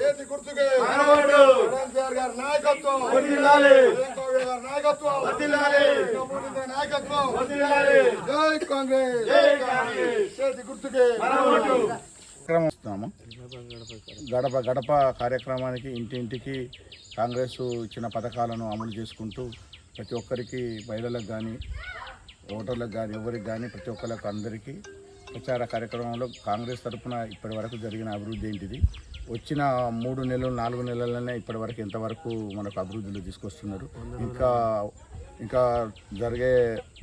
చేతి గుర్తుకే. గారి నాయకత్వం. నాయకత్వం. నాయకత్వం. జై కాంగ్రెస్. చేతి గుర్తుకే. గడప గడప కార్యక్రమానికి ఇంటింటికి కాంగ్రెస్ ఇచ్చిన పథకాలను అమలు చేసుకుంటూ ప్రతి ఒక్కరికి మహిళలకు కానీ ఓటర్లకు కానీ ఎవరికి కానీ ప్రతి ఒక్కరికి అందరికీ ప్రచార కార్యక్రమంలో కాంగ్రెస్ తరఫున ఇప్పటి వరకు జరిగిన అభివృద్ధి ఏంటిది? వచ్చిన మూడు నెలలు నాలుగు నెలలనే ఇప్పటివరకు ఇంతవరకు ఎంతవరకు మనకు అభివృద్ధిలో తీసుకొస్తున్నారు? ఇంకా ఇంకా జరిగే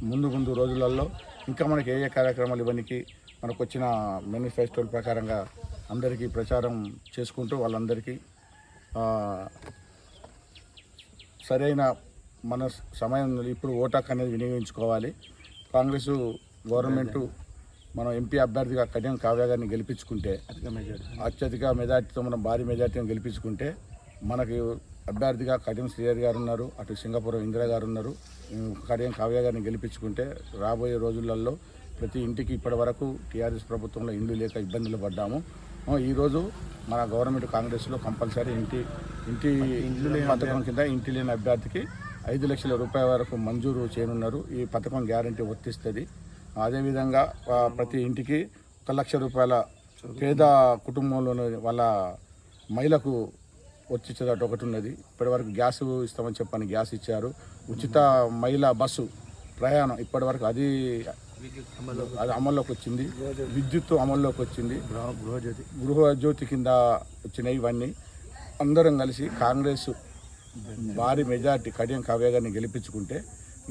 ముందు ముందు రోజులలో ఇంకా మనకి ఏ ఏ కార్యక్రమాలు ఇవన్నీ మనకు వచ్చిన మేనిఫెస్టోల ప్రకారంగా అందరికీ ప్రచారం చేసుకుంటూ వాళ్ళందరికీ సరైన మన సమయం ఇప్పుడు ఓటాక్ అనేది వినియోగించుకోవాలి. కాంగ్రెస్ గవర్నమెంటు మనం ఎంపీ అభ్యర్థిగా కళ్యాణ్ కావ్య గారిని గెలిపించుకుంటే అత్యధిక మెజార్టీతో మనం భారీ మెజార్టీని గెలిపించుకుంటే మనకి అభ్యర్థిగా కడియం శ్రీహరి గారు ఉన్నారు అటు సింగపురం ఇందిరా గారు ఉన్నారు. కడియం కావ్య గారిని గెలిపించుకుంటే రాబోయే రోజులలో ప్రతి ఇంటికి ఇప్పటి వరకు టీఆర్ఎస్ ప్రభుత్వంలో ఇండ్లు లేక ఇబ్బందులు పడ్డాము. ఈరోజు మన గవర్నమెంట్ కాంగ్రెస్లో కంపల్సరీ ఇంటి ఇంటి ఇండ్లు పథకం కింద ఇంటి లేని అభ్యర్థికి ఐదు లక్షల రూపాయల వరకు మంజూరు చేయనున్నారు. ఈ పథకం గ్యారంటీ వర్తిస్తుంది. అదేవిధంగా ప్రతి ఇంటికి ఒక లక్ష రూపాయల పేద కుటుంబంలోని వాళ్ళ మహిళకు వచ్చిచ్చేదట ఒకటి ఉన్నది. ఇప్పటివరకు గ్యాస్ ఇస్తామని చెప్పని గ్యాస్ ఇచ్చారు. ఉచిత మహిళా బస్సు ప్రయాణం ఇప్పటివరకు అది అది అమల్లోకి వచ్చింది. విద్యుత్ అమల్లోకి వచ్చింది. గృహజ్యోతి గృహజ్యోతి కింద వచ్చినాయి ఇవన్నీ. అందరం కలిసి కాంగ్రెస్ భారీ మెజార్టీ కడియం కావ్య గారిని గెలిపించుకుంటే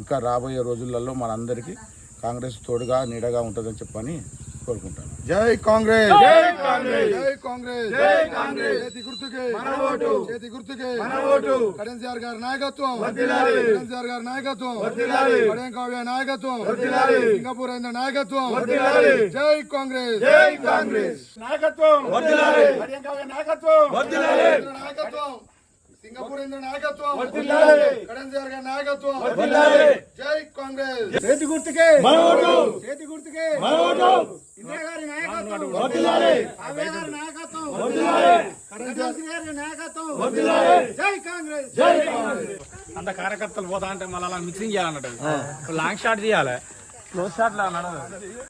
ఇంకా రాబోయే రోజులలో మనందరికీ కాంగ్రెస్ తోడుగా నీడగా ఉంటుందని చెప్పని కోరుకుంటాను. జై కాంగ్రెస్! జై కాంగ్రెస్. జై కాంగ్రెస్! జై కాంగ్రెస్. చేతి గుర్తుకే మన ఓటు. చేతి గుర్తుకే. మన ఓటు. గారి నాయకత్వం! వర్ధిల్లాలి. గారి నాయకత్వం! వర్ధిల్లాలి. కడియం కావ్య నాయకత్వం! వర్ధిల్లాలి. సింగపూర్ అయిన నాయకత్వం! వర్ధిల్లాలి. జై కాంగ్రెస్! జై కాంగ్రెస్! నాయకత్వం! వర్ధిల్లాలి నాయకత్వం! వర్ధిల్లాలి నాయకత్వం! సింగపూర్ ఇంద్ర నాయకత్వం వర్ధిల్లాలి. కేసీఆర్ గారి నాయకత్వం వర్ధిల్లాలి జై కాంగ్రెస్ చేతి గుర్తుకే మన ఓటు చేతి గుర్తుకే మన ఓటు ఇందిరా గారి నాయకత్వం వర్ధిల్లాలి కావ్య గారి నాయకత్వం వర్ధిల్లాలి కేసీఆర్ గారి నాయకత్వం వర్ధిల్లాలి జై కాంగ్రెస్ జై కాంగ్రెస్ అంత కార్యకర్తలు పోతా అంటే మళ్ళీ అలా మిక్సింగ్ చేయాలన్నట్టు లాంగ్ షాట్ తీయాలి క్లోజ్ షాట్ లా నడవదు